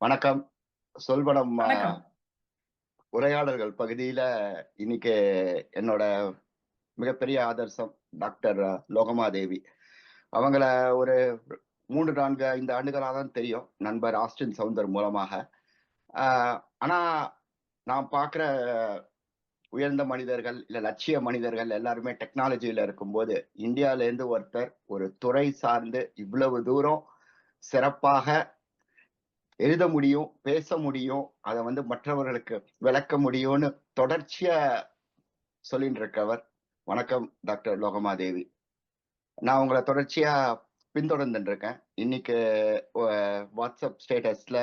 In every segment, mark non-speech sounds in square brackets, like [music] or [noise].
வணக்கம். சொல்வனம் வணக்கம். உரையாடல்கள் பகுதியில இன்னைக்கு என்னோட மிகப்பெரிய ஆதர்சம் டாக்டர் லோகமாதேவி. அவங்கள ஒரு 3, 4, 5 ஆண்டுகளா தான் தெரியும். நண்பர் ஆஸ்டின் சவுந்தர் மூலமாக. அ ஆனா, நான் பார்க்கிற உயர்ந்த மனிதர்கள், இல்ல லட்சிய மனிதர்கள் எல்லாருமே டெக்னாலஜில இருக்கும்போது, இந்தியாலேருந்து ஒருத்தர் ஒரு துறை சார்ந்து இவ்வளவு தூரம் சிறப்பாக எழுத முடியும், பேச முடியும், அதை வந்து மற்றவர்களுக்கு விளக்க முடியும்னு தொடர்ச்சியா சொல்லிட்டு இருக்கவர். வணக்கம் டாக்டர் லோகமாதேவி. நான் உங்களை தொடர்ச்சியா பின்தொடர்ந்துட்டு இருக்கேன். இன்னைக்கு வாட்ஸ்அப் ஸ்டேட்டஸ்ல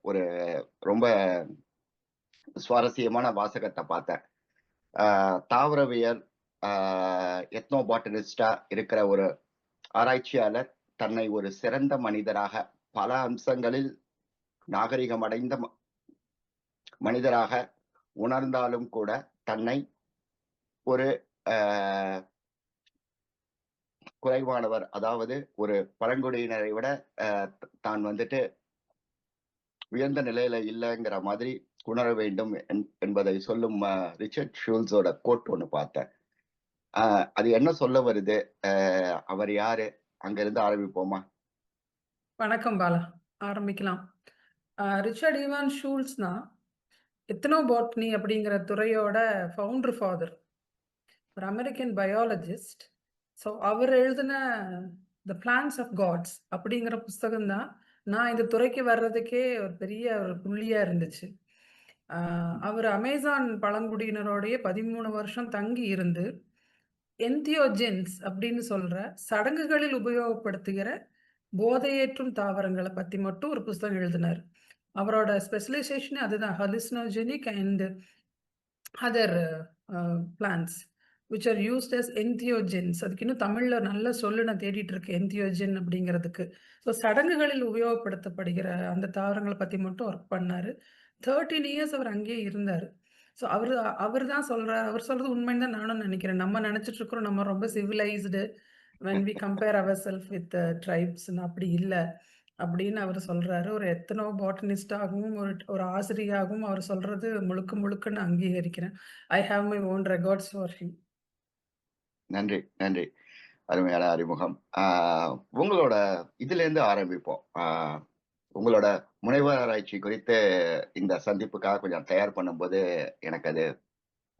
ஒரு ரொம்ப சுவாரஸ்யமான வாசகத்தை பார்த்தேன். தாவரவியல், எத்னோ பாட்டனிஸ்ட்டா இருக்கிற ஒரு ஆராய்ச்சியாளர் தன்னை ஒரு சிறந்த மனிதராக, பல அம்சங்களில் நாகரிகம் அடைந்த மனிதராக உணர்ந்தாலும் கூட, தன்னை ஒரு குறைவானவர். அதாவது ஒரு பழங்குடியினரை விட தான் வந்துட்டு உயர்ந்த நிலையில இல்லைங்கிற மாதிரி உணர வேண்டும் என் என்பதை சொல்லும் ரிச்சர்ட் ஷூல்ஸோட கோட் ஒன்று பார்த்தேன். அது என்ன சொல்ல வருது? அவர் யாரு? அங்கிருந்து ஆரம்பிப்போமா? வணக்கம் பாலா. ஆரம்பிக்கலாம். ரிச்சர்ட் ஈவான் ஷூல்ஸ்னா, எத்னோபாட்னி அப்படிங்கிற துறையோட ஃபவுண்டர் ஃபாதர். ஒரு அமெரிக்கன் பயாலஜிஸ்ட். ஸோ அவர் எழுதின த பிளான்ஸ் ஆஃப் காட்ஸ் அப்படிங்கிற புஸ்தகம் தான், நான் இந்த துறைக்கு வர்றதுக்கே ஒரு பெரிய ஒரு புள்ளியாக இருந்துச்சு. அவர் அமேசான் பழங்குடியினரோடைய பதிமூணு வருஷம் தங்கி இருந்து, என்தியோஜென்ஸ் அப்படின்னு சொல்கிற சடங்குகளில் உபயோகப்படுத்துகிற போதையேற்றும் தாவரங்களை பற்றி மட்டும் ஒரு புஸ்தகம் எழுதினார் அவரோட ஸ்பெஷலைசேஷனே அதுதான். Hallucinogenic and other plants which are used as entheogens. அதுக்கு இன்னும் தமிழில் நல்ல சொல்லு நான் தேடிட்டு இருக்கேன். என்தியோஜென் அப்படிங்கிறதுக்கு. ஸோ சடங்குகளில் உபயோகப்படுத்தப்படுகிற அந்த தாவரங்களை பற்றி மட்டும் ஒர்க் பண்ணார் தேர்ட்டீன் இயர்ஸ் அவர் அங்கேயே இருந்தார் ஸோ அவர் அவர் தான் சொல்கிறார் அவர் சொல்கிறது உண்மைன்னு தான் நானும் நினைக்கிறேன். நம்ம நினைச்சிட்டு இருக்கிறோம், நம்ம ரொம்ப civilised when we compare our self with ட்ரைப்ஸ்ன்னு அப்படி இல்லை அப்படின்னு அவர் சொல்றாரு. ஒரு எத்தனோ பாட்டனிஸ்ட்டாகவும், ஒரு ஒரு ஆசிரியராகவும் அவர் சொல்றது முழுக்க முழுக்க நான் அங்கீகரிக்கிறேன். I have my own records for him. நன்றி, நன்றி. அருமையான அறிமுகம். அ உங்களோட இதிலேருந்து ஆரம்பிப்போம். உங்களோட முனைவர் ஆராய்ச்சி குறித்து இந்த சந்திப்புக்காக கொஞ்சம் தயார் பண்ணும்போது, எனக்கு அது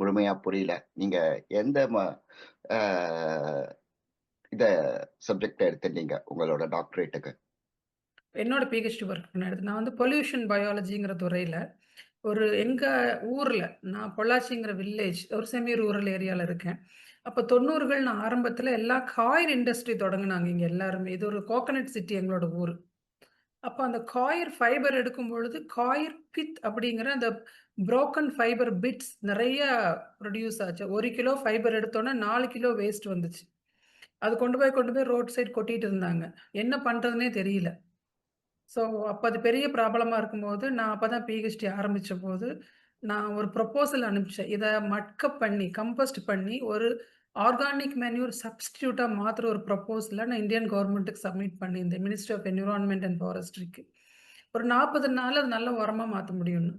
முழுமையா புரியல. நீங்க எந்த ம அ இத சப்ஜெக்ட்ட எடுத்திருந்தீங்க உங்களோட டாக்டரேட்டுக்கு? என்னோட பிஹெச்டி ஒர்க் நான் எடுத்தேன். நான் வந்து பொல்யூஷன் பயாலஜிங்கிற துறையில் ஒரு எங்கள் ஊரில் நான் பொள்ளாச்சிங்கிற வில்லேஜ், ஒரு செமி ரூரல் ஏரியாவில் இருக்கேன். அப்போ தொண்ணூறுகள் நான் ஆரம்பத்தில் எல்லா காயர் இண்டஸ்ட்ரி தொடங்கினாங்க இங்கே எல்லாருமே. இது ஒரு கோகனட் சிட்டி எங்களோட ஊர் அப்போ அந்த காயர் ஃபைபர் எடுக்கும் பொழுது, காயர் பித் அப்படிங்கிற அந்த புரோக்கன் ஃபைபர் பிட்ஸ் நிறைய ப்ரொடியூஸ் ஆச்சு. ஒரு கிலோ ஃபைபர் எடுத்தோன்னே நாலு கிலோ வேஸ்ட் வந்துச்சு. அது கொண்டு போய் கொண்டு போய் ரோட் சைடு கொட்டிட்டு இருந்தாங்க. என்ன பண்ணுறதுனே தெரியல. ஸோ அப்போ அது பெரிய ப்ராப்ளமாக இருக்கும்போது, நான் அப்போ தான் பிஹெச்டி ஆரம்பித்த போது நான் ஒரு ப்ரொபோசல் அனுப்பிச்சேன். இதை மட்கப் பண்ணி, கம்போஸ்ட் பண்ணி ஒரு ஆர்கானிக் மேன்யூர் சப்ஸ்டியூட்டாக மாற்றுற ஒரு ப்ரப்போசலை நான் இந்தியன் கவர்மெண்ட்டுக்கு சப்மிட் பண்ணியிருந்தேன். மினிஸ்ட்ரி ஆஃப் என்விரான்மெண்ட் அண்ட் ஃபாரஸ்ட்ரிக்கு. ஒரு நாற்பது நாள் அது நல்ல உரமாக மாற்ற முடியும்னு.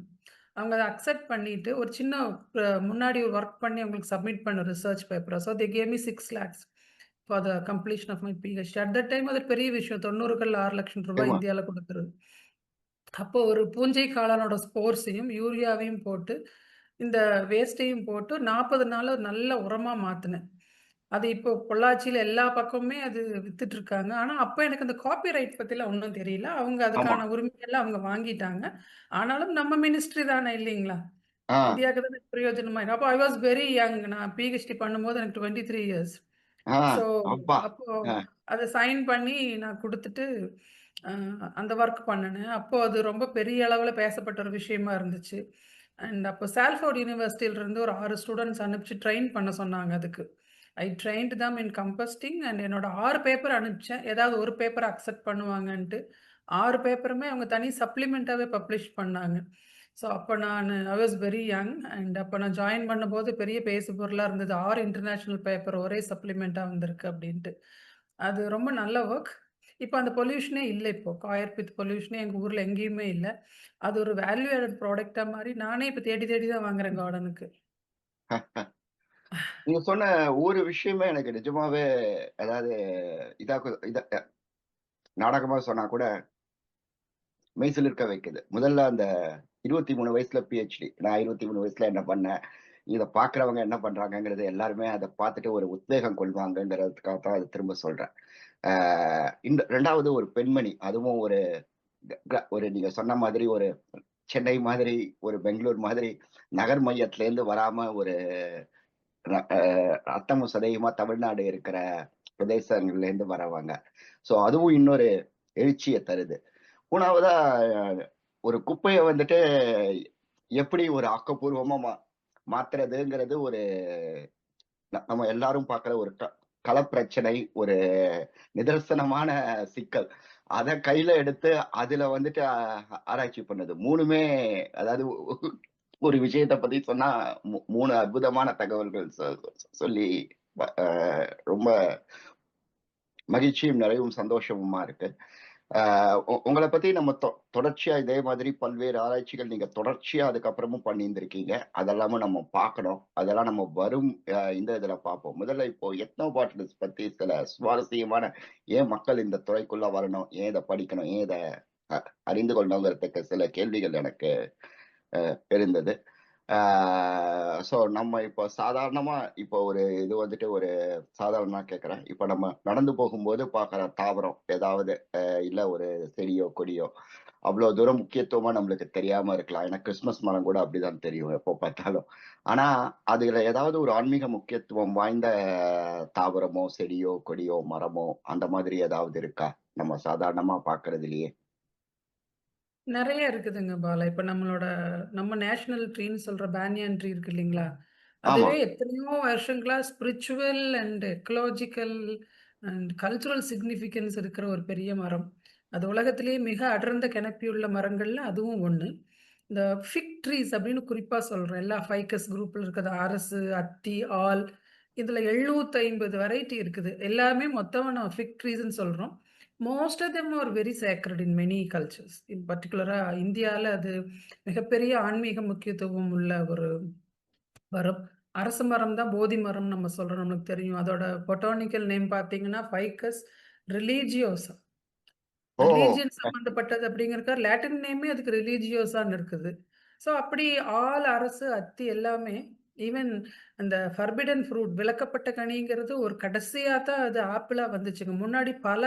அவங்க அதை அக்செப்ட் பண்ணிட்டு, ஒரு சின்ன முன்னாடி ஒரு ஒர்க் பண்ணி அவங்களுக்கு சப்மிட் பண்ண ரிசர்ச் பேப்பரை so they gave me six lakhs for the completion of my PhD. At that time அது பெரிய விஷயம். 90கள்ல ரூ. 6,00,000 ஆமா. இந்தியால குடுக்குறது. அப்போ ஒரு பூஞ்சை காளானோட ஸ்போர்ஸையும், யூரியாவையும் போட்டு, இந்த வேஸ்ட்டையும் போட்டு 40 நாள்ல நல்ல உரமா மாத்துனேன். அது இப்போ பொள்ளாச்சியில எல்லா பக்கமுமே அது வித்துட்டு இருக்காங்க. ஆனா, அப்ப எனக்கு அந்த காப்பி ரைட் பத்திலாம் ஒண்ணும் தெரியல. அவங்க. அதுக்கான உரிமையெல்லாம் அவங்க வாங்கிட்டாங்க. ஆனாலும் நம்ம மினிஸ்ட்ரி தானே இல்லீங்களா? இந்தியாவுக்கு தானே பிரயோஜனமா அப்போ ஐ வாஸ் வெரி யங். நான் பிஹெச்டி பண்ணும்போது எனக்கு 23 இயர்ஸ். ஸோ அப்பா! அத சைன் பண்ணி நான் குடுத்துட்டு, அந்த ஒர்க் பண்ணுனேன். அப்போ அது ரொம்ப பெரிய அளவுல பேசப்பட்ட ஒரு விஷயமா இருந்துச்சு. அண்ட் அப்போ சால்ஃபோர்ட் யுனிவர்சிட்டில இருந்து ஒரு 6 ஸ்டூடண்ட்ஸ் அனுப்பிச்சு ட்ரெயின் பண்ண சொன்னாங்க அதுக்கு. I trained them in composting and என்னோட 6 பேப்பர் அனுப்பிச்சேன். ஏதாவது ஒரு பேப்பர் அக்செப்ட் பண்ணுவாங்கன்ட்டு. 6 பேப்பருமே அவங்க தனி சப்ளிமெண்டாவே பப்ளிஷ் பண்ணாங்க. ஸோ அப்போ நான் I was very young and அப்போ நான் ஜாயின் பண்ணும்போது பெரிய பேசு பொருளாக இருந்தது. ஆர் இன்டர்நேஷ்னல் பேப்பர் ஒரே சப்ளிமெண்ட்டாக வந்திருக்கு அப்படின்ட்டு அது ரொம்ப நல்ல ஒர்க் இப்போ அந்த பொல்யூஷனே இல்லை இப்போ. காயர் பித் பொல்யூஷனே எங்கள் ஊரில் எங்கேயுமே இல்லை அது ஒரு வேல்யூ ஆடட் ப்ராடக்டாக மாதிரி நானே இப்போ தேடி தேடி தான் வாங்குறேன் கார்டனுக்கு. [laughs] நீங்க சொன்ன ஒரு விஷயமே எனக்கு நிஜமாவே அதாவது இதா இத நாடகமா சொன்னா கூட இருக்க வைக்குது. முதல்ல அந்த 23 வயசுல பிஹெச்டி. நான் 23 வயசுல என்ன பண்ணேன்? இதை பாக்குறவங்க என்ன பண்றாங்கிறது எல்லாருமே அதை பார்த்துட்டு ஒரு உத்வேகம் கொள்வாங்கங்கிறதுக்காக தான் அதை திரும்ப சொல்றேன். இந்த ரெண்டாவது ஒரு பெண்மணி. அதுவும் ஒரு ஒரு நீங்க சொன்ன மாதிரி ஒரு சென்னை மாதிரி, ஒரு பெங்களூர் மாதிரி நகர் மையத்துல இருந்து வராம ஒரு ர சதயமா ரத்தமும் தமிழ்நாடு இருக்கிற பிரதேசங்கள்ல இருந்து வரவாங்க ஸோ அதுவும் இன்னொரு எழுச்சியை தருது. மூணாவதா ஒரு குப்பையை வந்துட்டு எப்படி ஒரு ஆக்கப்பூர்வமா மா மாத்துறதுங்கிறது ஒரு நம்ம எல்லாரும் பார்க்குற ஒரு க களப்பிரச்சனை, ஒரு நிதர்சனமான சிக்கல். அத கையில எடுத்து அதுல வந்துட்டு ஆராய்ச்சி பண்ணது மூணுமே அதாவது ஒரு விஷயத்த பத்தி சொன்னா மூணு அற்புதமான தகவல்கள் சொல்லி ரொம்ப மகிழ்ச்சியும், நிறைவும், சந்தோஷமுமா இருக்கு. உங்களை பத்தி நம்ம தொ தொடர்ச்சியா இதே மாதிரி பல்வேறு ஆராய்ச்சிகள் நீங்க தொடர்ச்சியா அதுக்கப்புறமும் பண்ணியிருந்திருக்கீங்க. அதெல்லாமும் நம்ம பார்க்கணும். அதெல்லாம் நம்ம வரும் இந்த இதுல பார்ப்போம். முதல்ல இப்போ எத்னோ பாட்டில்ஸ் பத்தி சில சுவாரஸ்யமான ஏன் மக்கள் இந்த துறைக்குள்ள வரணும்? ஏன் இதை படிக்கணும்? ஏன் இதை அறிந்து கொள்ளணுங்கிறதுக்கு சில கேள்விகள் எனக்கு இருந்தது. ஸோ நம்ம இப்போ சாதாரணமா இப்போ ஒரு இது வந்துட்டு ஒரு சாதாரணமா கேட்கிறேன். இப்ப நம்ம நடந்து போகும்போது பார்க்குற தாவரம் ஏதாவது இல்லை இல்ல ஒரு செடியோ, கொடியோ அவ்வளோ தூரம் முக்கியத்துவமா நம்மளுக்கு தெரியாம இருக்கலாம். ஏன்னா கிறிஸ்மஸ் மரம் கூட அப்படிதான் தெரியும் எப்போ பார்த்தாலும். ஆனா அதுல ஏதாவது ஒரு ஆன்மீக முக்கியத்துவம் வாய்ந்த தாவரமோ, செடியோ, கொடியோ, மரமோ அந்த மாதிரி ஏதாவது இருக்கா? நம்ம சாதாரணமா பார்க்கிறதிலேயே? நெறைய இருக்குதுங்க பாலா. இப்ப நம்மளோட நம்ம நேஷனல் ட்ரீன்னு சொல்ற பேனியன் ட்ரீ இருக்கு இல்லீங்களா? ஆமா. அதுவே எத்தனையோ வருஷங்களா spiritual and ecological and cultural significance இருக்கிற ஒரு பெரிய மரம். அது உலகத்திலேயே மிக அடர்ந்த கேனப்பி உள்ள மரங்கள்ல அதுவும் ஒண்ணு. இந்த ஃபிக் ட்ரீஸ் அப்படின்னு குறிப்பா சொல்றேன். எல்லா ஃபைக்கஸ் குரூப்ல இருக்கிறது அரசு, அத்தி, ஆல் இதுல 750 வெரைட்டி இருக்குது. எல்லாமே மொத்தமா நம்ம ஃபிக் ட்ரீஸ்ன்னு சொல்றோம். Most of them are very sacred in many cultures. In பர்ட்டிகுலரா இந்தியால அது மிகப்பெரிய ஆன்மீக முக்கியத்துவம் உள்ள ஒரு மரம். அரச மரம் தான் போதி மரம் நம்ம சொல்றோம். நம்மளுக்கு தெரியும். அதோட பொட்டானிக்கல் நேம் பார்த்தீங்கன்னா, ஃபைக்கஸ் ரிலிஜியோசா. ரிலிஜியன் சம்மந்தப்பட்டது அப்படிங்கிறதுக்காக லாட்டின் நேமே அதுக்கு ரிலிஜியோசான்னு இருக்குது. ஸோ அப்படி ஆல், அரசு, அத்தி எல்லாமே ஈவன் அந்த ஃபர்பிடன் ஃப்ரூட் விலக்கப்பட்ட கனிங்கிறது ஒரு கடைசியா தான் அது ஆப்பிளா வந்துச்சுங்க. முன்னாடி பல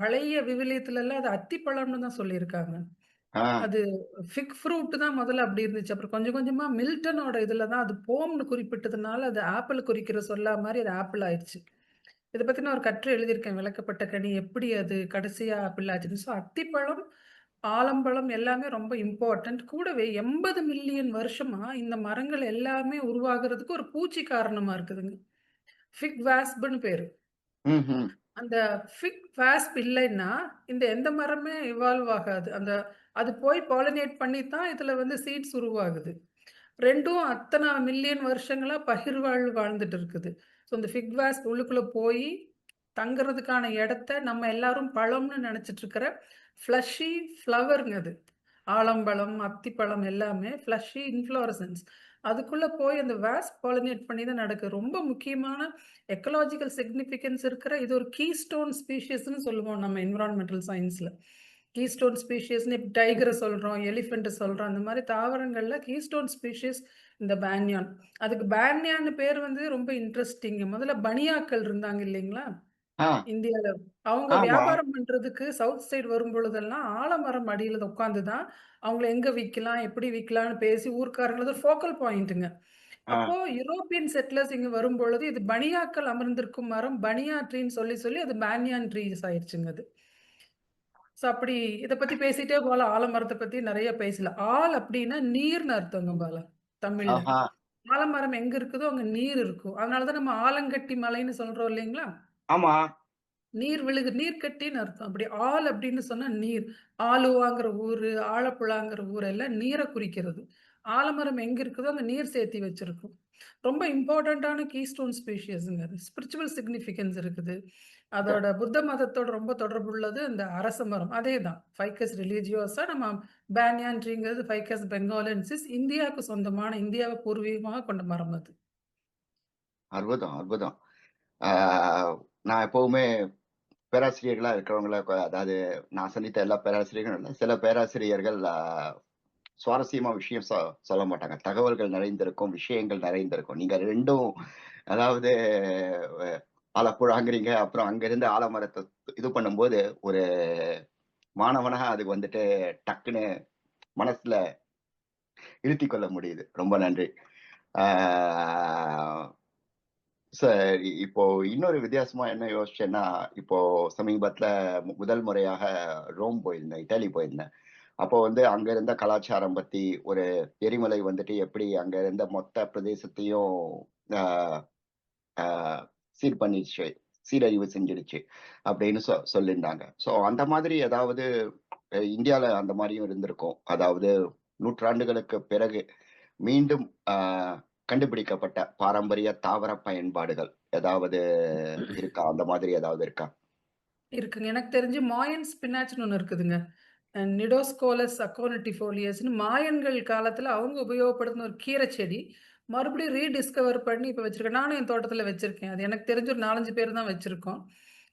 பழைய விவிலியத்துலலாம் அது அத்திப்பழம்னு தான் சொல்லியிருக்காங்க. ஆ. அது ஃபிக் ஃப்ரூட் தான் முதல்ல அப்படி இருந்துச்சு. அப்புறம் கொஞ்சம் கொஞ்சமா மில்டனோட இதுல தான் அது போம்ன்னு குறிப்பிட்டதுனால, அது ஆப்பிள் குறிக்கிற சொல்லா மாரி அது ஆப்பிள் ஆயிருச்சு. இத பத்தி நான் ஒரு கட்டுரை எழுதியிருக்கேன். விலக்கப்பட்ட கனி எப்படி அது கடைசியா ஆப்பிள் ஆச்சுன்னு. ஸோ அத்திப்பழம், ஆலம்பழம் எல்லாமே ரொம்ப இம்பார்ட்டன்ட். கூடவே 80 மில்லியன் வருஷமா இந்த மரங்கள் எல்லாமே உருவாகுறதுக்கு ஒரு பூச்சி காரணமா இருக்குதுங்க. ஃபிக் வாஸ்ப்ன்னு பேரு. ம்ஹ்ம். அந்த ஃபிக் வாஸ்ப் இல்லைன்னா, இந்த எந்த மரமே இவால்வ் ஆகாது. அந்த அது போய் பாலினேட் பண்ணி தான் இதில் வந்து சீட்ஸ் உருவாகுது. 2ம் அத்தன மில்லியன் வருஷங்களா பகிர்வாழ்வு வாழ்ந்துட்டு இருக்குது. ஸோ இந்த ஃபிக் வாஸ்ப் உள்ளுக்குள்ள போயி தங்குறதுக்கான இடத்த நம்ம எல்லாரும் பழம்னு நினச்சிட்ருக்கிற இருக்கிற ஃப்ளஷி ஃப்ளவர்ங்க அது. ஆலம்பழம், அத்திப்பழம் எல்லாமே ஃப்ளஷி இன்ஃப்ளோரசன்ஸ். அதுக்குள்ளே போய் அந்த வேஸ் பாலினேட் பண்ணி தான் நடக்குது. ரொம்ப முக்கியமான எக்கலாஜிக்கல் சிக்னிஃபிகன்ஸ் இருக்கிற இது ஒரு கீஸ்டோன் ஸ்பீஷியஸ்னு சொல்லுவோம் நம்ம என்விரான்மெண்டல் சயன்ஸ்ல. கீஸ்டோன் இப்போ டைகரை சொல்கிறோம் எலிஃபெண்ட்டை சொல்கிறோம் அந்த மாதிரி தாவரங்களில் கீஸ்டோன் ஸ்பீஷியஸ் இந்த பேன்யான். அதுக்கு பேன்யான்னு பேர் வந்து ரொம்ப இன்ட்ரெஸ்டிங் முதல்ல பனியாக்கள் இருந்தாங்க இல்லைங்களா? ஆ. இந்தியால. அவங்க ஆமா. வியாபாரம் பண்றதுக்கு சவுத் சைடு வரும்பொழுதெல்லாம் ஆலமரம் அடியில உட்கார்ந்து தான் அவங்கள எங்க விக்கலாம், எப்படி விக்கலாம்னு பேசி ஊர்க்காரங்களது ஒரு ஃபோக்கல் பாயிண்ட்டுங்க. ஆ. அப்போ யூரோப்பியன் செட்டிலர்ஸ் இங்க வரும்பொழுது இது பனியாக்கள் அமர்ந்திருக்கும் மரம் பனியா ட்ரீன்னு சொல்லி சொல்லி அது பேன்யான் ட்ரீஸ் ஆயிருச்சுங்க அது. ஸோ அப்படி இத பத்தி பேசிட்டே போலாம். ஆலமரத்த பத்தி நெறைய பேசலாம். ஆல் அப்படின்னா நீர்ன்னு அர்த்தங்க பாலா தமிழ்ல. ஆஹா. ஆலமரம் எங்க இருக்குதோ அங்க நீர் இருக்கும். அதனால தான் நம்ம ஆலங்கட்டி மலைன்னு சொல்றோம் இல்லைங்களா? ஆமா. நீர் விழுகு நீர்க்கட்டின்னு அர்த்தம். அப்படி ஆல் அப்படின்னு சொன்னா நீர். ஆலுவாங்கிற ஊரு, ஆலப்புழாங்கிற ஊரெல்லாம் நீர குறிக்கிறது. ஆலமரம் எங்க இருக்குதோ அங்க நீர் சேர்த்தி வச்சிருக்கும். ரொம்ப இம்பார்ட்டன்ட்டான கீஸ்டோன் ஸ்பீஷியஸ்ங்க. ஸ்பிரிச்சுவல் சிக்னிஃபிகன்ஸ் இருக்குது. அதோட புத்த மதத்தோட ரொம்ப தொடர்புள்ளது அந்த அரச மரம். அதேதான். ஃபைக்கஸ் ரிலிஜியோசா நம்ம பேன்யான் ட்ரீங்கிறது ஃபைக்கஸ் பெங்காலென்சிஸ் இந்தியாவுக்கு சொந்தமான இந்தியாவ பூர்வீகமாக கொண்ட மரம் அது. அற்புதம், அற்புதம். நான் எப்பவுமே பேராசிரியர்களா இருக்கிறவங்கள அதாவது நான் சந்தித்த எல்லா பேராசிரியர்களும் சில பேராசிரியர்கள் சுவாரஸ்யமா விஷயம் சொ சொல்ல மாட்டாங்க. தகவல்கள் நிறைந்திருக்கும், விஷயங்கள் நிறைந்திருக்கும். நீங்க ரெண்டும் அதாவது ஆலப்புழாங்கிறீங்க. அப்புறம் அங்கிருந்து ஆலமரத்தை இது பண்ணும்போது, ஒரு மாணவனாக அதுக்கு வந்துட்டு டக்குன்னு மனசுல இருத்தி கொள்ள முடியுது. ரொம்ப நன்றி. சார் இப்போ இன்னொரு வித்தியாசமா என்ன யோசிச்சேன்னா, இப்போ சமீபத்துல மு முதல் முறையாக ரோம் போயிருந்தேன். இத்தாலி போயிருந்தேன். அப்போ வந்து அங்க இருந்த கலாச்சாரம் பத்தி ஒரு எரிமலை வந்துட்டு எப்படி அங்க இருந்த மொத்த பிரதேசத்தையும் சீர் பண்ணிடுச்சு சீரழிவு செஞ்சிடுச்சு அப்படின்னு சொ சொல்லியிருந்தாங்க. ஸோ அந்த மாதிரி ஏதாவது இந்தியாவில் இந்தியால அந்த மாதிரியும் இருந்திருக்கும். அதாவது நூற்றாண்டுகளுக்கு பிறகு மீண்டும் கண்டுபிடிக்கப்பட்ட பாரம்பரிய தாவர பயன்பாடுகள் ஏதாவது இருக்கா? அந்த மாதிரி ஏதாவது இருக்கா? இருக்குங்க. எனக்கு தெரிஞ்சு மாயன் ஸ்பினாச்னு ஒன்று இருக்குதுங்க. நிடோஸ்கோலஸ் அக்கோனட்டிஃபோலியஸ்னு மாயன்கள் காலத்தில் அவங்க உபயோகப்படுத்தின ஒரு கீரை செடி, மறுபடியும் ரீடிஸ்கவர் பண்ணி இப்போ வச்சுருக்கேன் நானும் என் தோட்டத்தில் வச்சுருக்கேன் அது எனக்கு தெரிஞ்ச ஒரு 4, 5 பேர் தான் வச்சுருக்கோம்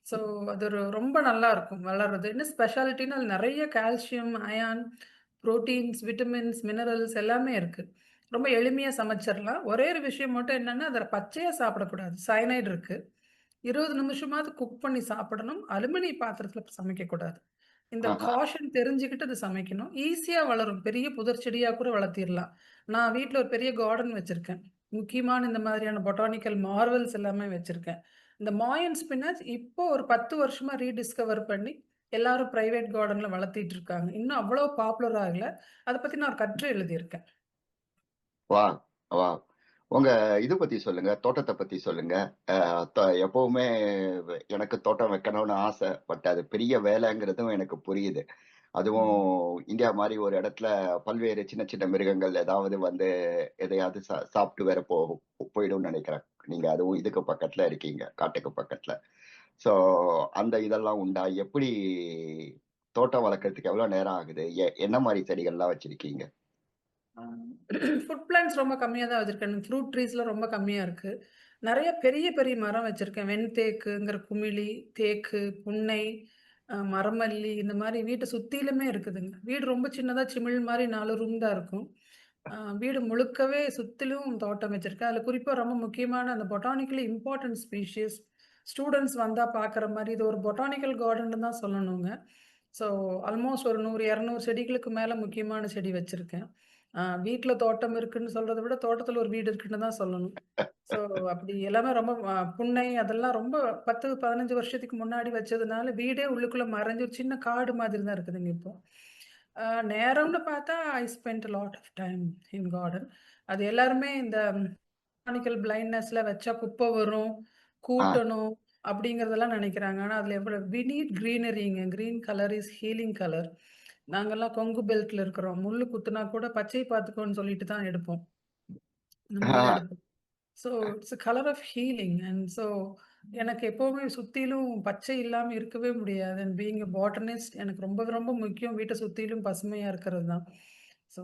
ஸோ அது ஒரு ரொம்ப நல்லா இருக்கும் வளர்றது. என்ன ஸ்பெஷாலிட்டின்னு அதுல நிறைய calcium, iron, proteins, vitamins, minerals எல்லாமே இருக்குது ரொம்ப எளிமையா சமைச்சிரலாம். ஒரே ஒரு விஷயம் மட்டும் என்னன்னா, அத பச்சையா சாப்பிடக்கூடாது. சயனைடு இருக்கு. 20 நிமிஷமாவது குக் பண்ணி சாப்பிடணும். அலுமினிய பாத்திரத்துல சமைக்கக்கூடாது. இந்த. காஷன் தெரிஞ்சுக்கிட்டு அத சமைக்கணும். ஈஸியா வளரும். பெரிய புதர் செடியா கூட வளர்த்திரலாம். நான் வீட்ல ஒரு பெரிய கார்டன் வச்சிருக்கேன். முக்கியமான இந்த மாதிரியான பொட்டானிக்கல் மார்வல்ஸ் எல்லாமே வச்சிருக்கேன். இந்த மாயன் ஸ்பினாச் இப்போ ஒரு 10 வருஷமா ரீடிஸ்கவர் பண்ணி எல்லாரும் பிரைவேட் கார்டன்ல வளர்த்திட்டு இருக்காங்க. இன்னும் அவ்வளோ பாப்புலர் ஆகல. அத பத்தி நான் ஒரு கட்டுரை எழுதியிருக்கேன். வா வா உங்க இது பத்தி சொல்லுங்க. தோட்டத்தை பத்தி சொல்லுங்க. எப்பவுமே எனக்கு தோட்டம் வைக்கணும்னு ஆசை. பட் அது பெரிய வேலைங்கிறதும் எனக்கு புரியுது. அதுவும் இந்தியா மாதிரி ஒரு இடத்துல பல்வேறு சின்ன சின்ன மிருகங்கள் ஏதாவது வந்து எதையாவது சா சாப்பிட்டு வேற போ போயிடும்னு நினைக்கிறேன் நீங்க அதுவும் இதுக்கு பக்கத்துல இருக்கீங்க. காட்டுக்கு பக்கத்துல. ஸோ அந்த இதெல்லாம் உண்டா? எப்படி தோட்டம் வளர்க்கறதுக்கு எவ்வளவு நேரம் ஆகுது? என்ன மாதிரி செடிகள்லாம் வச்சிருக்கீங்க? ஃபுட் பிளான்ஸ் ரொம்ப கம்மியாக தான் வச்சுருக்கேன் ஃப்ரூட் ட்ரீஸ்லாம் ரொம்ப கம்மியாக இருக்குது நிறைய பெரிய பெரிய மரம் வச்சுருக்கேன் வெண்தேக்குங்கிற குமிழி, தேக்கு, புன்னை, மரமல்லி இந்த மாதிரி வீட்டை சுற்றிலுமே இருக்குதுங்க. வீடு ரொம்ப சின்னதாக சிமிழ் மாதிரி நாலு ரூம் தான் இருக்கும். வீடு முழுக்கவே சுற்றிலும் தோட்டம் வச்சுருக்கேன் அதில் குறிப்பாக ரொம்ப முக்கியமான அந்த பொட்டானிக்கலி இம்பார்ட்டன்ட் ஸ்பீஷிஸ் ஸ்டூடெண்ட்ஸ் வந்தால் பார்க்குற மாதிரி இது ஒரு பொட்டானிக்கல் கார்டன் தான் சொல்லணுங்க. ஸோ ஆல்மோஸ்ட் ஒரு நூறு இரநூறு செடிகளுக்கு மேலே முக்கியமான செடி வச்சுருக்கேன் அ வீட்ல தோட்டம் இருக்குன்னு சொல்றத விட, தோட்டத்துல ஒரு வீடு இருக்குன்னு தான் சொல்லணும். ஸோ அப்படி எல்லாமே ரொம்ப புன்னை அதெல்லாம் ரொம்ப 10, 15 வருஷத்துக்கு முன்னாடி வச்சதுனால, வீடே உள்ளுக்குள்ள மறைஞ்சு ஒரு சின்ன காடு மாதிரி தான் இருக்குதுங்க இப்போ. அ நேரம்னு பார்த்தா I spend lot of time in garden. அது எல்லாருமே இந்த மெக்கானிக்கல் பிளைண்ட்னஸ்ல வச்சா குப்பை வரும். கூட்டணும் அப்படிங்கிறதெல்லாம் நெனைக்கிறாங்க. ஆனா அதுல எவ்வளோ we need கிரீனரிங்க. Green colour is healing colour. நாங்கலாம் கொங்கு பெல்ட்ல இருக்கிறோம். முள்ளு குத்துனா கூட பச்சை பார்த்துக்கோன்னு சொல்லிட்டு தான் எடுப்போம். So it's colour of healing and so எனக்கு எப்பவுமே சுத்திலும் பச்சை இல்லாம இருக்கவே முடியாது. அண்ட் பீயிங் எ பாட்டனிஸ்ட் எனக்கு ரொம்ப ரொம்ப முக்கியம் வீட்ட சுத்திலும் பசுமையா இருக்கிறது தான். ஸோ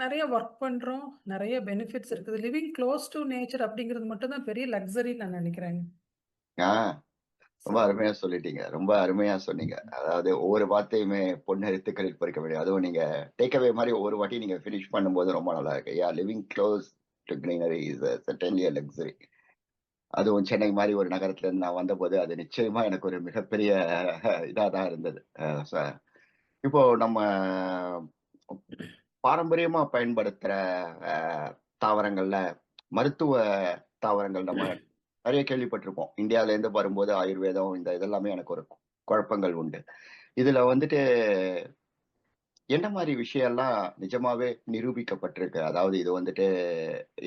நெறைய ஒர்க் பண்றோம். நெறைய பெனிஃபிட்ஸ் இருக்குது. லிவிங் க்ளோஸ் டூ நேச்சர் அப்படிங்கிறது மட்டும் தான் பெரிய லக்ஸரின்னு நான் நெனைக்கிறேங்க. ரொம்ப அருமையா சொல்லிட்டீங்க. ரொம்ப அருமையா சொன்னீங்க. அதாவது ஒவ்வொரு வார்த்தையுமே பொன் எழுத்துக்களில் பொறிக்க முடியும். அதுவும் நீங்க டேக் அவே ஒவ்வொரு வாட்டி நீங்க ஃபினிஷ் பண்ணும்போது ரொம்ப நல்லா இருக்கு. Yeah living close to greenery is a luxury. அதுவும் சென்னை மாதிரி ஒரு நகரத்துல இருந்து நான் வந்தபோது, அது நிச்சயமா எனக்கு ஒரு மிகப்பெரிய இதாக தான் இருந்தது. இப்போ நம்ம பாரம்பரியமா பயன்படுத்துற தாவரங்கள்ல மருத்துவ தாவரங்கள் நம்ம நிறைய கேள்விப்பட்டிருப்போம். இந்தியாவிலேருந்து வரும்போது ஆயுர்வேதம் இந்த இதெல்லாமே எனக்கு ஒரு குழப்பங்கள் உண்டு. இதுல வந்துட்டு என்ன மாதிரி விஷயம்லாம் நிஜமாவே நிரூபிக்கப்பட்டிருக்கு? அதாவது இது வந்துட்டு